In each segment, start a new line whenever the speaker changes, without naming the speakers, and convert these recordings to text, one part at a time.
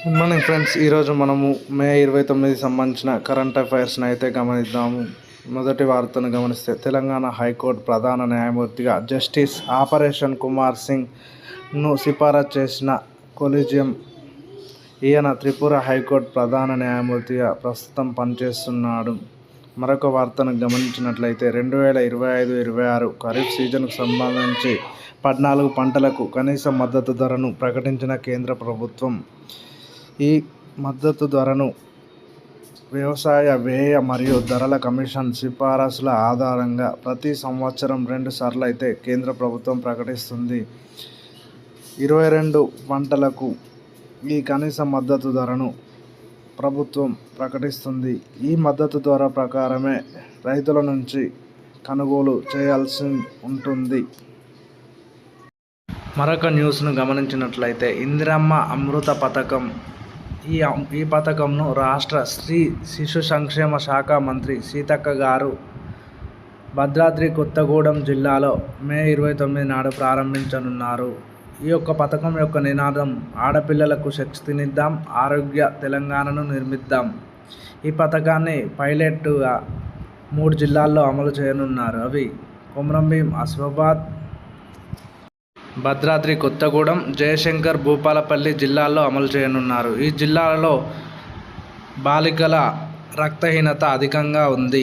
Good morning friends ఈరోజు మనము మే ఇరవై తొమ్మిది సంబంధించిన కరెంట్ అఫైర్స్ని అయితే గమనిద్దాము. మొదటి వార్తను గమనిస్తే తెలంగాణ హైకోర్టు ప్రధాన న్యాయమూర్తిగా జస్టిస్ ఆపరేషన్ కుమార్ సింగ్ను సిఫారసు చేసిన కొలీజియం ఈయన త్రిపుర హైకోర్టు ప్రధాన న్యాయమూర్తిగా ప్రస్తుతం పనిచేస్తున్నాడు. మరొక వార్తను గమనించినట్లయితే రెండు వేల ఇరవై ఐదు ఇరవై ఆరు ఖరీఫ్ సీజన్కు సంబంధించి పద్నాలుగు పంటలకు కనీస మద్దతు ధరను ప్రకటించిన కేంద్ర ప్రభుత్వం. ఈ మద్దతు ధరను వ్యవసాయ వ్యయ మరియు ధరల కమిషన్ సిఫారసుల ఆధారంగా ప్రతి సంవత్సరం రెండు సార్లు అయితే కేంద్ర ప్రభుత్వం ప్రకటిస్తుంది. ఇరవై రెండు పంటలకు ఈ కనీస మద్దతు ధరను ప్రభుత్వం ప్రకటిస్తుంది. ఈ మద్దతు ధర ప్రకారమే రైతుల నుంచి కొనుగోలు చేయాల్సి ఉంటుంది. మరొక న్యూస్ను గమనించినట్లయితే ఇందిరమ్మ అమృత పథకం ఈ ఈ పథకంను రాష్ట్ర స్త్రీ శిశు సంక్షేమ శాఖ మంత్రి సీతక్క గారు భద్రాద్రి కొత్తగూడెం జిల్లాలో మే ఇరవై తొమ్మిది నాడు ప్రారంభించనున్నారు. ఈ యొక్క పథకం యొక్క నినాదం ఆడపిల్లలకు శక్తినిద్దాం ఆరోగ్య తెలంగాణను నిర్మిద్దాం. ఈ పథకాన్ని పైలట్గా మూడు జిల్లాల్లో అమలు చేయనున్నారు. అవి కొమరంభీం అస్మాబాద్ భద్రాద్రి కొత్తగూడెం జయశంకర్ భూపాలపల్లి జిల్లాల్లో అమలు చేయనున్నారు. ఈ జిల్లాలలో బాలికల రక్తహీనత అధికంగా ఉంది.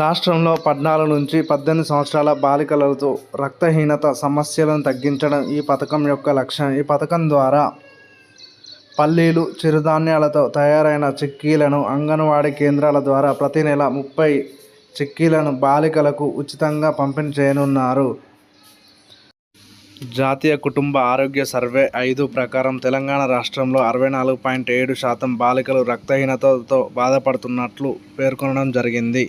రాష్ట్రంలో పద్నాలుగు నుంచి పద్దెనిమిది సంవత్సరాల బాలికలతో రక్తహీనత సమస్యలను తగ్గించడం ఈ పథకం యొక్క లక్ష్యం. ఈ పథకం ద్వారా పల్లీలు చిరుధాన్యాలతో తయారైన చిక్కీలను అంగన్వాడీ కేంద్రాల ద్వారా ప్రతి నెల ముప్పై చిక్కీలను బాలికలకు ఉచితంగా పంపిణీ చేయనున్నారు. జాతీయ కుటుంబ ఆరోగ్య సర్వే ఐదు ప్రకారం తెలంగాణ రాష్ట్రంలో అరవై నాలుగు పాయింట్ ఏడు శాతం బాలికలు రక్తహీనతతో బాధపడుతున్నట్లు పేర్కొనడం జరిగింది.